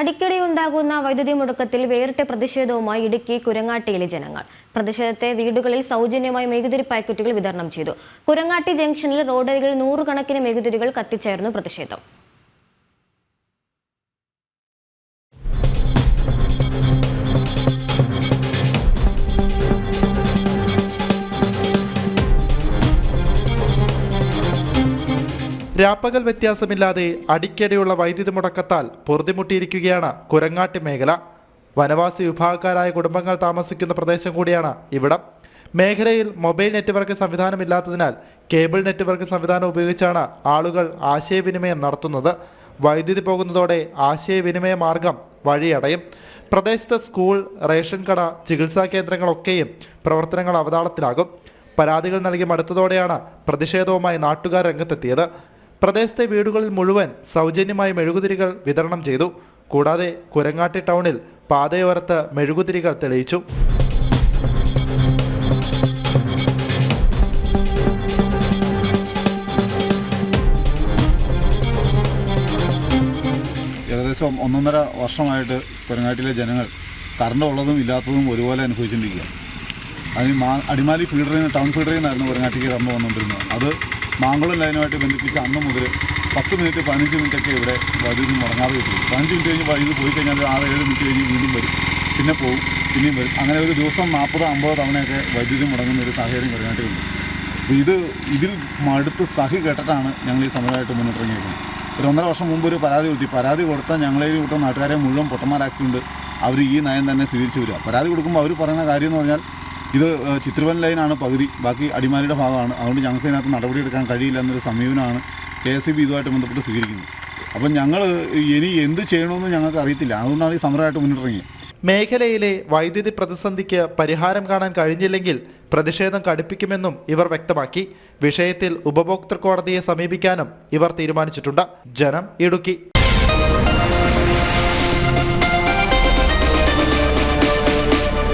അടിക്കടി ഉണ്ടാകുന്ന വൈദ്യുതി മുടക്കത്തിൽ വേറിട്ട പ്രതിഷേധവുമായി ഇടുക്കി കുരങ്ങാട്ടിയിലെ ജനങ്ങൾ. പ്രതിഷേധത്തെ വീടുകളിൽ സൗജന്യമായി മെഴുകുതിരി പാക്കറ്റുകൾ വിതരണം ചെയ്തു. കുരങ്ങാട്ടി ജംഗ്ഷനിൽ റോഡരികിൽ നൂറുകണക്കിന് മെഴുകുതിരികൾ കത്തിച്ചായിരുന്നു പ്രതിഷേധം. രാപ്പകൽ വ്യത്യാസമില്ലാതെ അടിക്കടിയുള്ള വൈദ്യുതി മുടക്കത്താൽ പൊറുതിമുട്ടിയിരിക്കുകയാണ് കുരങ്ങാട്ടി മേഖല. വനവാസി വിഭാഗക്കാരായ കുടുംബങ്ങൾ താമസിക്കുന്ന പ്രദേശം കൂടിയാണ് ഇവിടം. മേഖലയിൽ മൊബൈൽ നെറ്റ്വർക്ക് സംവിധാനമില്ലാത്തതിനാൽ കേബിൾ നെറ്റ്വർക്ക് സംവിധാനം ഉപയോഗിച്ചാണ് ആളുകൾ ആശയവിനിമയം നടത്തുന്നത്. വൈദ്യുതി പോകുന്നതോടെ ആശയവിനിമയ മാർഗം വഴിയടയും. പ്രദേശത്തെ സ്കൂൾ റേഷൻ കട ചികിത്സാ കേന്ദ്രങ്ങളൊക്കെയും പ്രവർത്തനങ്ങൾ അവതാളത്തിലാകും. പരാതികൾ നൽകി മടുത്തതോടെയാണ് പ്രതിഷേധവുമായി നാട്ടുകാർ രംഗത്തെത്തിയത്. പ്രദേശത്തെ വീടുകളിൽ മുഴുവൻ സൗജന്യമായി മെഴുകുതിരികൾ വിതരണം ചെയ്തു. കൂടാതെ കുരങ്ങാട്ടി ടൗണിൽ പാതയോരത്ത് മെഴുകുതിരികൾ തെളിയിച്ചു. ഏകദേശം ഒന്നൊന്നര വർഷമായിട്ട് കുരങ്ങാട്ടിലെ ജനങ്ങൾ കറണ്ട് ഉള്ളതും ഇല്ലാത്തതും ഒരുപോലെ അനുഭവിച്ചുകൊണ്ടിരിക്കുക അതിന് മാ അടിമാലി ഫീഡറിൽ ടൗൺ ഫീഡറിൽ നിന്നായിരുന്നു കുരങ്ങാട്ടിക്ക് കറണ്ട് വന്നുകൊണ്ടിരുന്നത്. അത് മാങ്കുളം ലൈനുമായിട്ട് ബന്ധിപ്പിച്ച് അന്ന് മുതൽ പത്ത് മിനിറ്റ് പതിനഞ്ച് മിനിറ്റൊക്കെ ഇവിടെ വൈദ്യുതി മുടങ്ങാതെ കിട്ടും പതിനഞ്ച് മിനിറ്റ് കഴിഞ്ഞ് വൈദ്യുതി പോയി കഴിഞ്ഞാൽ ആറ് ഏഴ് മിനിറ്റ് കഴിഞ്ഞ് വീണ്ടും വരും. പിന്നെ പോകും പിന്നെയും വരും. അങ്ങനെ ഒരു ദിവസം നാൽപ്പത് അമ്പത് തവണയൊക്കെ വൈദ്യുതി മുടങ്ങുന്ന ഒരു സാഹചര്യം കുരങ്ങാട്ടിലുണ്ട് അപ്പോൾ ഇത് ഇതിൽ മടുത്ത് സഹി കേട്ടിട്ടാണ് ഞങ്ങൾ ഈ സമരമായിട്ട് മുന്നിട്ടിറങ്ങിയിരിക്കുന്നത്. ഒരു ഒന്നര വർഷം മുമ്പ് ഒരു പരാതി കൊടുത്തി പരാതി കൊടുത്താൽ ഞങ്ങളെ കൂട്ടം നാട്ടുകാരെ മുഴുവൻ പൊട്ടന്മാരാക്കിക്കൊണ്ട് അവർ ഈ നയം തന്നെ സ്വീകരിച്ചു വരിക. പരാതി കൊടുക്കുമ്പോൾ അവർ പറയുന്ന കാര്യം എന്ന് പറഞ്ഞാൽ ഇത് ചിത്രവൻ ലൈനാണ് പകുതി. ബാക്കി അടിമാലിയുടെ ഭാഗമാണ്. അതുകൊണ്ട് ഞങ്ങൾക്ക് ഇതിനകത്ത് നടപടിയെടുക്കാൻ കഴിയില്ല എന്നൊരു സമീപനമാണ് കെ എസ് ഇ ബി ഇതുമായിട്ട് ബന്ധപ്പെട്ട് സ്വീകരിക്കുന്നത്. അപ്പം ഞങ്ങൾ ഇനി എന്ത് ചെയ്യണമെന്ന് ഞങ്ങൾക്ക് അറിയത്തില്ല. അതുകൊണ്ടാണ് ഈ സമരമായിട്ട് മുന്നിട്ടിറങ്ങിയത്. മേഖലയിലെ വൈദ്യുതി പ്രതിസന്ധിക്ക് പരിഹാരം കാണാൻ കഴിഞ്ഞില്ലെങ്കിൽ പ്രതിഷേധം കടുപ്പിക്കുമെന്നും ഇവർ വ്യക്തമാക്കി. വിഷയത്തിൽ ഉപഭോക്തൃ കോടതിയെ സമീപിക്കാനും ഇവർ തീരുമാനിച്ചിട്ടുണ്ട്. ജനം ഇടുക്കി.